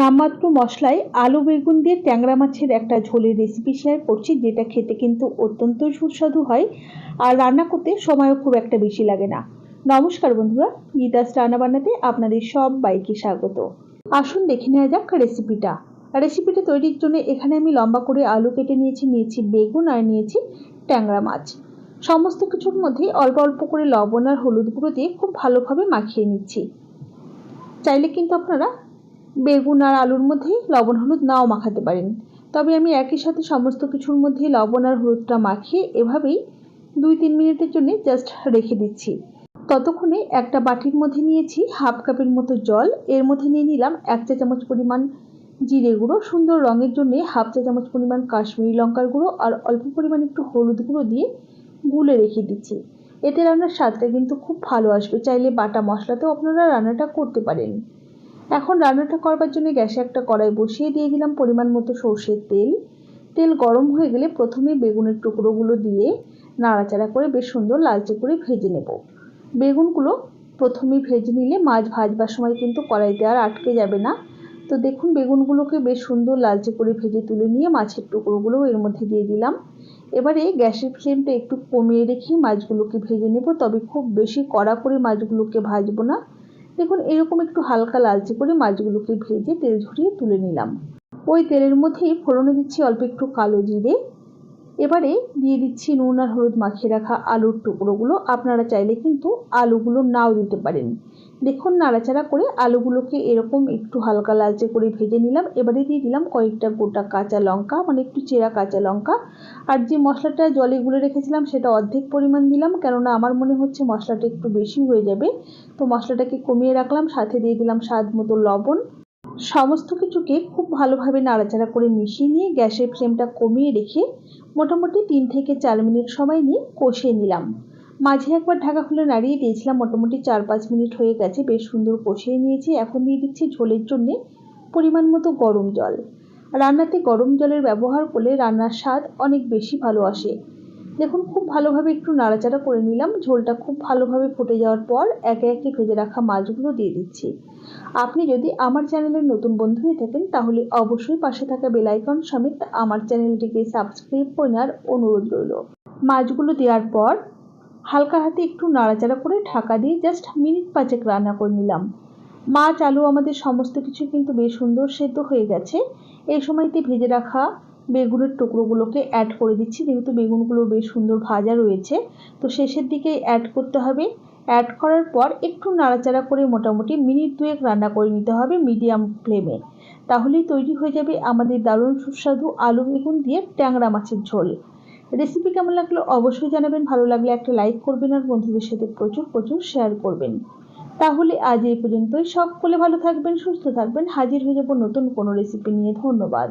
নামমাত্র মশলায় আলু, বেগুন দিয়ে ট্যাংরা মাছের একটা ঝোলের রেসিপি শেয়ার করছি, যেটা খেতে কিন্তু অত্যন্ত সুস্বাদু হয় আর রান্না করতে সময়ও খুব একটা বেশি লাগে না। নমস্কার বন্ধুরা, গীতাস রান্না বান্নাতে আপনাদের সব বাইকে স্বাগত। আসুন দেখে নেওয়া যাক রেসিপিটা রেসিপিটা তৈরির জন্য এখানে আমি লম্বা করে আলু কেটে নিয়েছি নিয়েছি বেগুন আর নিয়েছি ট্যাংরা মাছ। সমস্ত কিছুর মধ্যেই অল্প অল্প করে লবণ আর হলুদ গুঁড়ো দিয়ে খুব ভালোভাবে মাখিয়ে নিচ্ছি। চাইলে কিন্তু আপনারা বেগুন আর আলুর মধ্যে লবণ, হলুদ নাও মাখাতে পারেন। তবে আমি একই সাথে সমস্ত কিছুর মধ্যে লবণ আর হলুদটা মাখিয়ে এভাবেই দুই তিন মিনিটের জন্য জাস্ট রেখে দিচ্ছি। ততক্ষণে একটা বাটির মধ্যে নিয়েছি হাফ কাপের মতো জল। এর মধ্যে নিয়ে নিলাম এক চা চামচ পরিমাণ জিরে গুঁড়ো। সুন্দর রঙের জন্য হাফ চা চামচ পরিমাণ কাশ্মীরি লঙ্কার গুঁড়ো আর অল্প পরিমাণ একটু হলুদ গুঁড়ো দিয়ে গুলে রেখে দিচ্ছি। এতে রান্নার স্বাদটা কিন্তু খুব ভালো আসবে। চাইলে বাটা মশলাতেও আপনারা রান্নাটা করতে পারেন। এখন রান্নাটা করবার জন্য গ্যাসে একটা কড়াই বসিয়ে দিয়ে দিলাম পরিমাণ মতো সর্ষের তেল। তেল গরম হয়ে গেলে প্রথমে বেগুনের টুকরোগুলো দিয়ে নাড়াচাড়া করে বেশ সুন্দর লালচে করে ভেজে নেব। বেগুনগুলো প্রথমে ভেজে নিলে মাছ ভাজবার সময় কিন্তু কড়াইতে আর আটকে যাবে না। তো দেখুন বেগুনগুলোকে বেশ সুন্দর লালচে করে ভেজে তুলে নিয়ে মাছের টুকরোগুলো এর মধ্যে দিয়ে দিলাম। এবারে গ্যাসের ফ্লেমটা একটু কমিয়ে রেখে মাছগুলোকে ভেজে নেব। তবে খুব বেশি কড়া করে মাছগুলোকে ভাজবো না। দেখুন, এরকম একটু হালকা লালচে করে মাছগুলোকে ভেজে তেল ঝরিয়ে তুলে নিলাম। ওই তেলের মধ্যেই ফোড়নে দিচ্ছি অল্প একটু কালো জিরে এবারে দিয়ে দিচ্ছি নুন আর হলুদ মাখিয়ে রাখা আলুর টুকরোগুলো। আপনারা চাইলে কিন্তু আলুগুলো নাও দিতে পারেন। দেখুন, নাড়াচাড়া করে আলুগুলোকে এরকম একটু হালকা লালচে করে ভেজে নিলাম। এবারে দিয়ে দিলাম কয়েকটা গোটা কাঁচা লঙ্কা মানে একটু চেরা কাঁচা লঙ্কা। আর যে মশলাটা জলে গুলে রেখেছিলাম, সেটা অর্ধেক পরিমাণ দিলাম, কেননা আমার মনে হচ্ছে মশলাটা একটু বেশি হয়ে যাবে। তো মশলাটাকে কমিয়ে রাখলাম, সাথে দিয়ে দিলাম স্বাদ মতো লবণ। সমস্ত কিছুকে খুব ভালোভাবে নাড়াচাড়া করে মিশিয়ে নিয়ে গ্যাসের ফ্লেমটা কমিয়ে রেখে মোটামুটি তিন থেকে চার মিনিট সময় নিয়ে কষিয়ে নিলাম। মাঝে একবার ঢাকা খুলে নাড়িয়ে দিয়েছিলাম, মোটামুটি চার পাঁচ মিনিট হয়ে গেছে, বেশ সুন্দর কষিয়ে নিয়েছি। এখন দিয়ে দিচ্ছি ঝোলের জন্য পরিমাণ মতো গরম জল। রান্নাতে গরম জলের ব্যবহার করলে রান্নার স্বাদ অনেক বেশি ভালো আসে। দেখুন, খুব ভালোভাবে একটু নাড়াচাড়া করে নিলাম। ঝোলটা খুব ভালোভাবে ফুটে যাওয়ার পর একে একে ভেজে রাখা মাছগুলো দিয়ে দিচ্ছি। আপনি যদি আমার চ্যানেলের নতুন বন্ধু হয়ে থাকেন, তাহলে অবশ্যই পাশে থাকা বেলাইকন সমেত আমার চ্যানেলটিকে সাবস্ক্রাইব করে নেওয়ার অনুরোধ রইল। মাছগুলো দেওয়ার পর হালকা হাতে একটু নাড়াচাড়া করে ঢাকা দিয়ে জাস্ট মিনিট পাঁচেক রান্না করে নিলাম। মাছ, আলু, আমাদের সমস্ত কিছু কিন্তু বেশ সুন্দর সেদ্ধ হয়ে গেছে। এই সময়তে ভেজে রাখা বেগুনের টুকরোগুলোকে অ্যাড করে দিচ্ছি। যেহেতু বেগুনগুলো বেশ সুন্দর ভাজা রয়েছে, তো শেষের দিকে অ্যাড করতে হবে। অ্যাড করার পর একটু নাড়াচাড়া করে মোটামুটি মিনিট দুয়েক রান্না করে নিতে হবে মিডিয়াম ফ্লেমে তাহলেই তৈরি হয়ে যাবে আমাদের দারুণ সুস্বাদু আলু বেগুন দিয়ে ট্যাংরা মাছের ঝোল। রেসিপি কেমন লাগল অবশ্যই জানাবেন। ভালো লাগলে একটা লাইক করবেন আর বন্ধুদের সাথে প্রচুর প্রচুর শেয়ার করবেন। তাহলে আজ এই পর্যন্তই। সকলে ভালো থাকবেন, সুস্থ থাকবেন। হাজির হয়ে যাব নতুন কোনো রেসিপি নিয়ে। ধন্যবাদ।